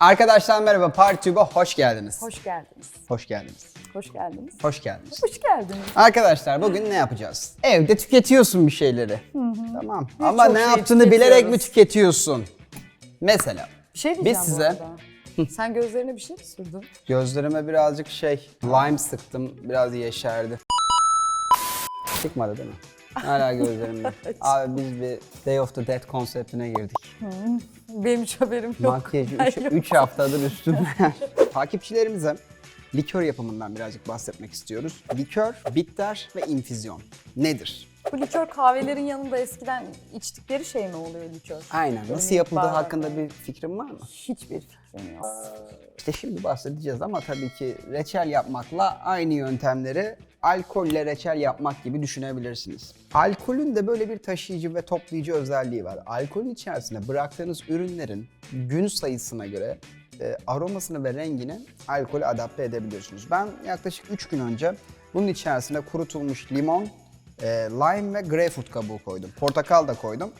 Arkadaşlar merhaba, ParkTube'a hoş geldiniz. Hoş geldiniz. Hoş geldiniz. Hoş geldiniz. Hoş geldiniz. Hoş geldiniz. Arkadaşlar bugün ne yapacağız? Evde tüketiyorsun bir şeyleri. Tamam. Ama Birçok ne şeyi yaptığını bilerek mi tüketiyorsun? Mesela Bir şey diyeceğim Biz size- arada. Sen gözlerine bir şey mi sürdün? gözlerime birazcık şey lime sıktım. Biraz yeşerdi. Çıkmadı değil mi? Hala gözlerimde. Abi biz bir Day of the Dead konseptine girdik. Benim hiç haberim yok. Makyajı Hayır. 3 haftadır üstümde. Takipçilerimize likör yapımından birazcık bahsetmek istiyoruz. Likör, bitter ve infüzyon. Nedir? Bu likör kahvelerin yanında eskiden içtikleri şey mi oluyor likör? Aynen. Nasıl yapıldığı bardak. hakkında bir fikrin var mı? Hiçbir fikrim yok. İşte şimdi bahsedeceğiz ama tabii ki reçel yapmakla aynı yöntemleri alkolle reçel yapmak gibi düşünebilirsiniz. Alkolün de böyle bir taşıyıcı ve toplayıcı özelliği var. Alkolün içerisine bıraktığınız ürünlerin gün sayısına göre e, aromasını ve rengini alkole adapte edebiliyorsunuz. Ben yaklaşık 3 gün önce bunun içerisine kurutulmuş limon, e, lime ve greyfurt kabuğu koydum. Portakal da koydum.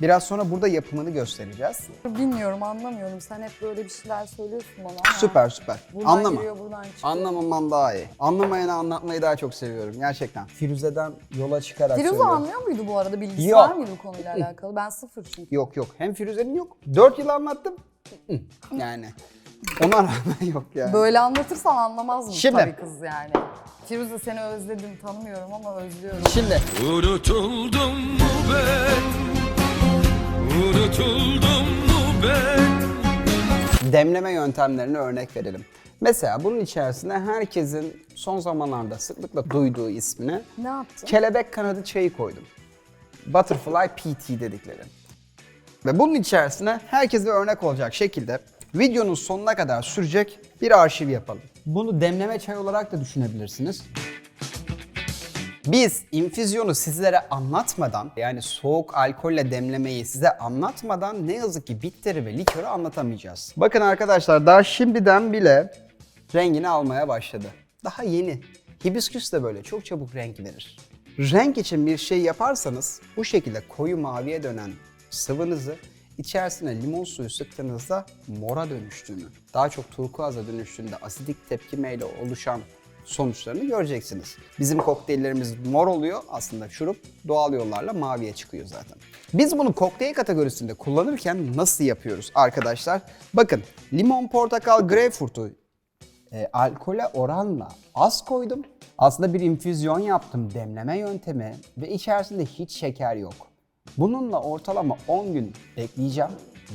Biraz sonra burada yapımını göstereceğiz. Bilmiyorum, anlamıyorum. Sen hep böyle bir şeyler söylüyorsun bana ama. Süper süper. Buradan Anlama. giriyor, buradan çıkıyor. Anlamaman daha iyi. Anlamayana anlatmayı daha çok seviyorum gerçekten. Firuze'den yola çıkarak Firuze söylüyorum. anlıyor muydu bu arada? Bilgisi Yok. var mıydı bu konuyla alakalı? Ben sıfır çünkü. Yok yok. Hem Firuze'nin yok. 4 yıl anlattım. Yani. Ona rağmen yok yani. Böyle anlatırsan anlamaz mı Şimdi. tabii kız yani. Firuze seni özledim, tanımıyorum ama özlüyorum. Şimdi Unutuldum mu ben? Unutuldum mu ben? demleme yöntemlerine örnek verelim. Mesela bunun içerisinde herkesin son zamanlarda sıklıkla duyduğu ismini Ne yaptın? kelebek kanadı çayı koydum. Butterfly PT dedikleri. Ve bunun içerisine herkese örnek olacak şekilde videonun sonuna kadar sürecek bir arşiv yapalım. Bunu demleme çay olarak da düşünebilirsiniz. Biz infüzyonu sizlere anlatmadan yani soğuk alkolle demlemeyi size anlatmadan ne yazık ki bitteri ve likörü anlatamayacağız. Bakın arkadaşlar daha şimdiden bile rengini almaya başladı. Daha yeni. Hibisküs de böyle çok çabuk renk verir. Renk için bir şey yaparsanız bu şekilde koyu maviye dönen sıvınızı içerisine limon suyu sıktığınızda mora dönüştüğünü, daha çok turkuaza dönüştüğünde asidik tepkimeyle oluşan sonuçlarını göreceksiniz. Bizim kokteyllerimiz mor oluyor aslında şurup doğal yollarla maviye çıkıyor zaten. Biz bunu kokteyl kategorisinde kullanırken nasıl yapıyoruz arkadaşlar? Bakın limon, portakal, greyfurtu e, alkole oranla az koydum. Aslında bir infüzyon yaptım demleme yöntemi ve içerisinde hiç şeker yok. Bununla ortalama 10 gün bekleyeceğim.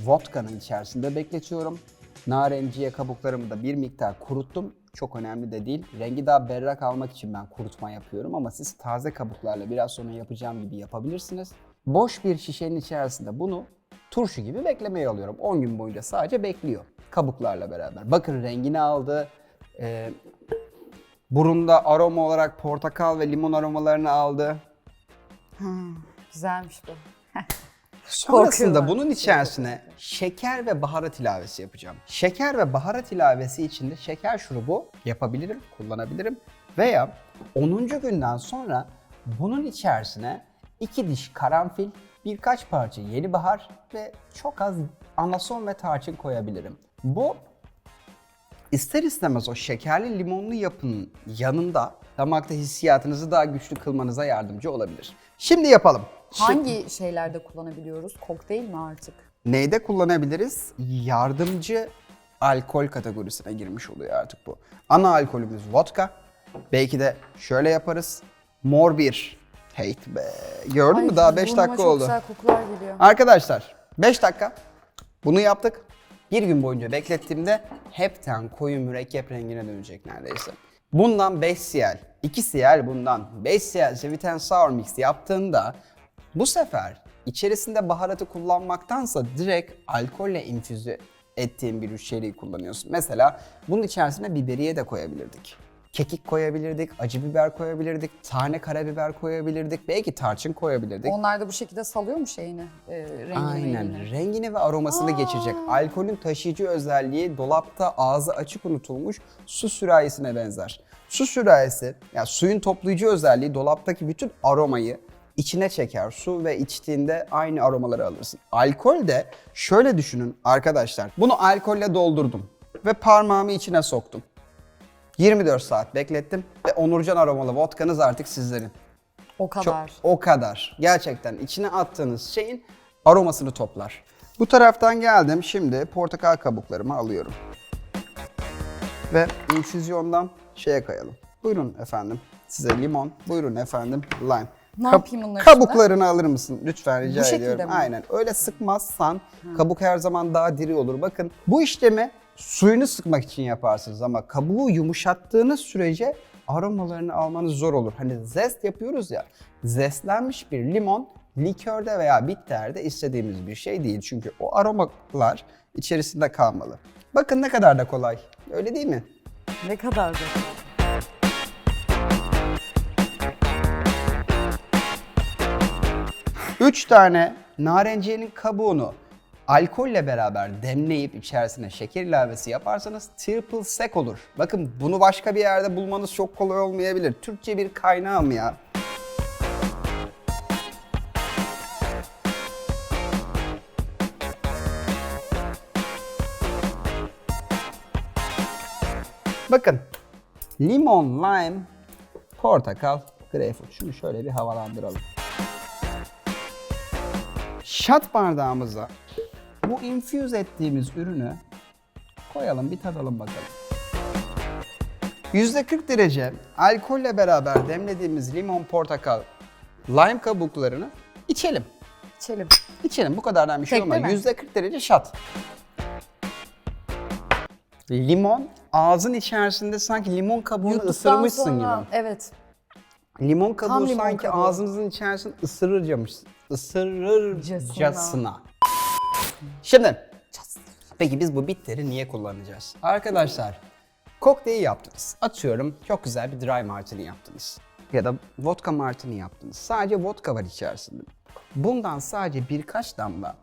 Vodka'nın içerisinde bekletiyorum. Narenciye kabuklarımı da bir miktar kuruttum. Çok önemli de değil. Rengi daha berrak almak için ben kurutma yapıyorum ama siz taze kabuklarla biraz sonra yapacağım gibi yapabilirsiniz. Boş bir şişenin içerisinde bunu turşu gibi beklemeye alıyorum. 10 gün boyunca sadece bekliyor kabuklarla beraber. Bakın rengini aldı. Ee, burunda aroma olarak portakal ve limon aromalarını aldı. Güzelmiş bu. Sonrasında bunun içerisine şeker ve baharat ilavesi yapacağım. Şeker ve baharat ilavesi için de şeker şurubu yapabilirim, kullanabilirim. Veya 10. günden sonra bunun içerisine 2 diş karanfil, birkaç parça yeni bahar ve çok az anason ve tarçın koyabilirim. Bu İster istemez o şekerli limonlu yapının yanında damakta hissiyatınızı daha güçlü kılmanıza yardımcı olabilir. Şimdi yapalım. Hangi şeylerde kullanabiliyoruz? Kokteyl mi artık? Neyde kullanabiliriz? Yardımcı alkol kategorisine girmiş oluyor artık bu. Ana alkolümüz vodka. Belki de şöyle yaparız. Mor bir. Hate be. Gördün mü? Daha 5 burnuma dakika çok oldu. güzel kokular geliyor. Arkadaşlar 5 dakika. Bunu yaptık. Bir gün boyunca beklettiğimde hepten koyu mürekkep rengine dönecek neredeyse. Bundan 5 cl, 2 cl bundan 5 cl and sour mix yaptığında bu sefer içerisinde baharatı kullanmaktansa direkt alkolle infüze ettiğin bir içeriği kullanıyorsun. Mesela bunun içerisine biberiye de koyabilirdik. Kekik koyabilirdik, acı biber koyabilirdik, tane karabiber koyabilirdik, belki tarçın koyabilirdik. Onlar da bu şekilde salıyor mu şeyini, e, rengini? Aynen. rengini? Rengini ve aromasını geçirecek. Alkolün taşıyıcı özelliği dolapta ağzı açık unutulmuş su sürahisine benzer. Su sürahisi, yani suyun toplayıcı özelliği dolaptaki bütün aromayı içine çeker su ve içtiğinde aynı aromaları alırsın. Alkol de şöyle düşünün arkadaşlar. Bunu alkolle doldurdum ve parmağımı içine soktum. 24 saat beklettim ve Onurcan aromalı vodkanız artık sizlerin. O Çok, kadar. o kadar. Gerçekten içine attığınız şeyin aromasını toplar. Bu taraftan geldim. Şimdi portakal kabuklarımı alıyorum. Ve infüzyondan şeye kayalım. Buyurun efendim. Size limon. Buyurun efendim lime. Ne Kab- yapayım bunları Kabuklarını alır mısın? Lütfen rica Bu ediyorum. mi? Aynen. Öyle sıkmazsan kabuk her zaman daha diri olur. Bakın bu işlemi suyunu sıkmak için yaparsınız ama kabuğu yumuşattığınız sürece aromalarını almanız zor olur. Hani zest yapıyoruz ya. Zestlenmiş bir limon likörde veya bitterde istediğimiz bir şey değil. Çünkü o aromalar içerisinde kalmalı. Bakın ne kadar da kolay. Öyle değil mi? Ne kadar da. Üç tane narenciyenin kabuğunu alkolle beraber demleyip içerisine şeker ilavesi yaparsanız triple sec olur. Bakın bunu başka bir yerde bulmanız çok kolay olmayabilir. Türkçe bir kaynağım ya. Bakın limon, lime, portakal, greyfurt. Şunu şöyle bir havalandıralım. Şat bardağımıza bu infuse ettiğimiz ürünü koyalım bir tadalım bakalım. %40 derece alkolle beraber demlediğimiz limon, portakal, lime kabuklarını içelim. İçelim. İçelim bu kadardan bir şey Tekli olmaz. mi? %40 derece şat. Limon ağzın içerisinde sanki limon kabuğunu Yuttuktan ısırmışsın sonra, gibi. Evet. Limon kabuğu limon sanki kabuğu. ağzınızın içerisinde ısırırcamış, ısırırcasına. Casına. Şimdi, peki biz bu bitteri niye kullanacağız? Arkadaşlar, kokteyl yaptınız. Atıyorum çok güzel bir dry martini yaptınız. Ya da vodka martini yaptınız. Sadece vodka var içerisinde. Bundan sadece birkaç damla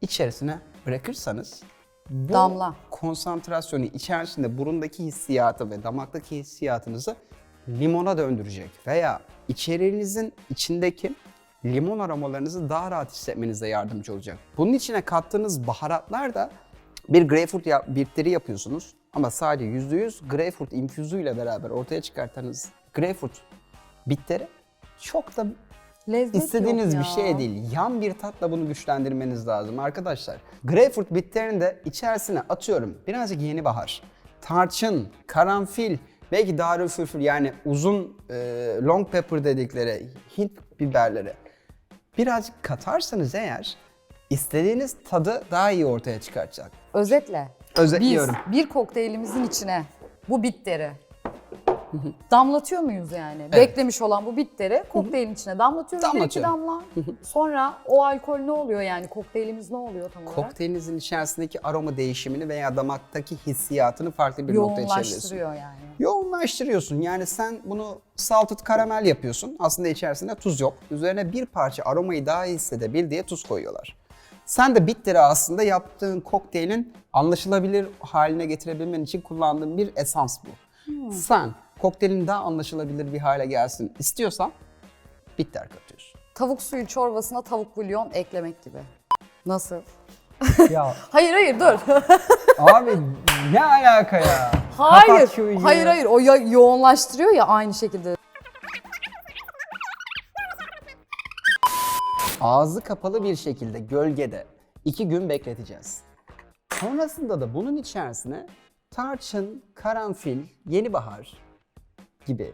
içerisine bırakırsanız bu Damla. konsantrasyonu içerisinde burundaki hissiyatı ve damaktaki hissiyatınızı limona döndürecek veya içeriğinizin içindeki limon aromalarınızı daha rahat hissetmenize yardımcı olacak. Bunun içine kattığınız baharatlar da bir greyfurt bitteri yapıyorsunuz ama sadece %100 greyfurt infüzüyle beraber ortaya çıkarttığınız greyfurt bitteri çok da Lezzet İstediğiniz bir şey değil. Yan bir tatla bunu güçlendirmeniz lazım arkadaşlar. Greyfurt bitterini de içerisine atıyorum. Birazcık yeni bahar. Tarçın, karanfil, belki darülfülfül yani uzun e, long pepper dedikleri Hint biberleri. Birazcık katarsanız eğer istediğiniz tadı daha iyi ortaya çıkartacak. Özetle. Özetliyorum. Biz bir kokteylimizin içine bu bitteri damlatıyor muyuz yani? Beklemiş olan bu bitteri kokteylin içine damlatıyoruz. Bir iki damla. Sonra o alkol ne oluyor yani? Kokteylimiz ne oluyor tam olarak? Kokteylinizin içerisindeki aroma değişimini veya damaktaki hissiyatını farklı bir noktaya çeviriyorsun. Yoğunlaştırıyor yani. Yoğunlaştırıyorsun. Yani sen bunu salted karamel yapıyorsun. Aslında içerisinde tuz yok. Üzerine bir parça aromayı daha hissedebil diye tuz koyuyorlar. Sen de bitteri aslında yaptığın kokteylin anlaşılabilir haline getirebilmen için kullandığın bir esans bu. Sen kokteylin daha anlaşılabilir bir hale gelsin istiyorsan bitter katıyorsun. Tavuk suyu çorbasına tavuk bulyon eklemek gibi. Nasıl? ya Hayır hayır dur. abi ne alaka ya? hayır. Kapat şu işi. Hayır hayır o ya yoğunlaştırıyor ya aynı şekilde. ağzı kapalı bir şekilde gölgede iki gün bekleteceğiz. Sonrasında da bunun içerisine tarçın, karanfil, yeni bahar gibi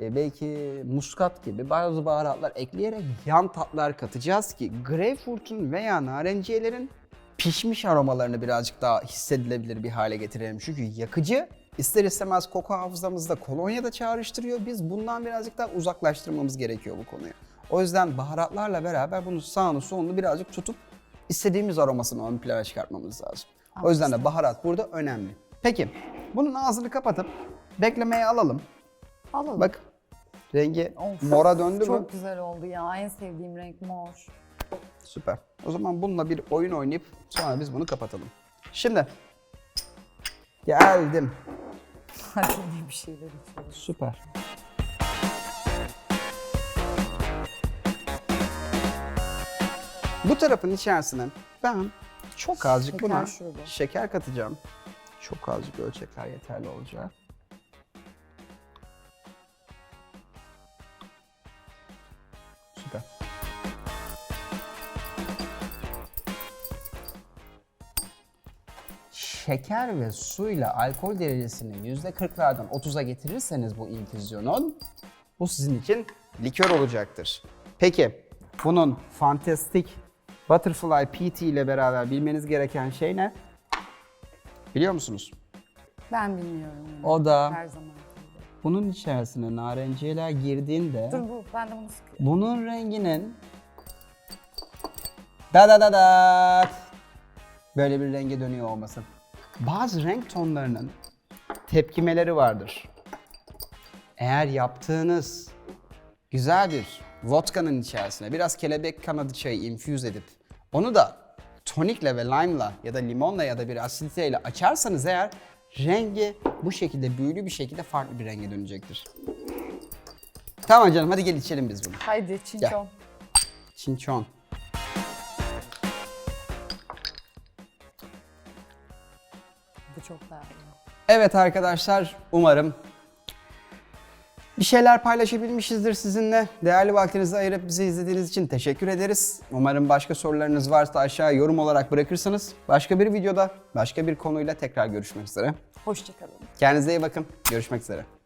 e, belki muskat gibi bazı baharatlar ekleyerek yan tatlar katacağız ki greyfurtun veya narenciyelerin pişmiş aromalarını birazcık daha hissedilebilir bir hale getirelim. Çünkü yakıcı ister istemez koku hafızamızda kolonya da çağrıştırıyor. Biz bundan birazcık daha uzaklaştırmamız gerekiyor bu konuyu. O yüzden baharatlarla beraber bunu sağını solunu birazcık tutup istediğimiz aromasını ön plana çıkartmamız lazım. O yüzden de baharat burada önemli. Peki bunun ağzını kapatıp beklemeye alalım. Alalım. Bak rengi Of, mora döndü mü? Çok güzel oldu ya. En sevdiğim renk mor. Süper. O zaman bununla bir oyun oynayıp sonra biz bunu kapatalım. Şimdi geldim. Hadi bir şeyler içelim. Süper. Bu tarafın içerisine ben çok azıcık Şeker buna şurubu. şeker katacağım. Çok azıcık ölçekler yeterli olacak. Şeker ve suyla alkol derecesini %40'lardan 30'a getirirseniz bu infüzyonun bu sizin için likör olacaktır. Peki bunun Fantastic Butterfly PT ile beraber bilmeniz gereken şey ne? Biliyor musunuz? Ben bilmiyorum. yani. O da Her zaman. bunun içerisine narenciyeler girdiğinde Dur bu. Ben de bunu sıkıyorum. bunun renginin da da da da böyle bir renge dönüyor olması. Bazı renk tonlarının tepkimeleri vardır. Eğer yaptığınız güzel bir vodka'nın içerisine biraz kelebek kanadı çayı infuse edip onu da tonikle ve lime'la ya da limonla ya da bir asiditeyle açarsanız eğer rengi bu şekilde büyülü bir şekilde farklı bir renge dönecektir. Tamam canım hadi gel içelim biz bunu. Haydi çinçon. Çinçon. Bu çok iyi. Evet arkadaşlar umarım bir şeyler paylaşabilmişizdir sizinle. Değerli vaktinizi ayırıp bizi izlediğiniz için teşekkür ederiz. Umarım başka sorularınız varsa aşağı yorum olarak bırakırsanız başka bir videoda başka bir konuyla tekrar görüşmek üzere. Hoşçakalın. Kendinize iyi bakın. Görüşmek üzere.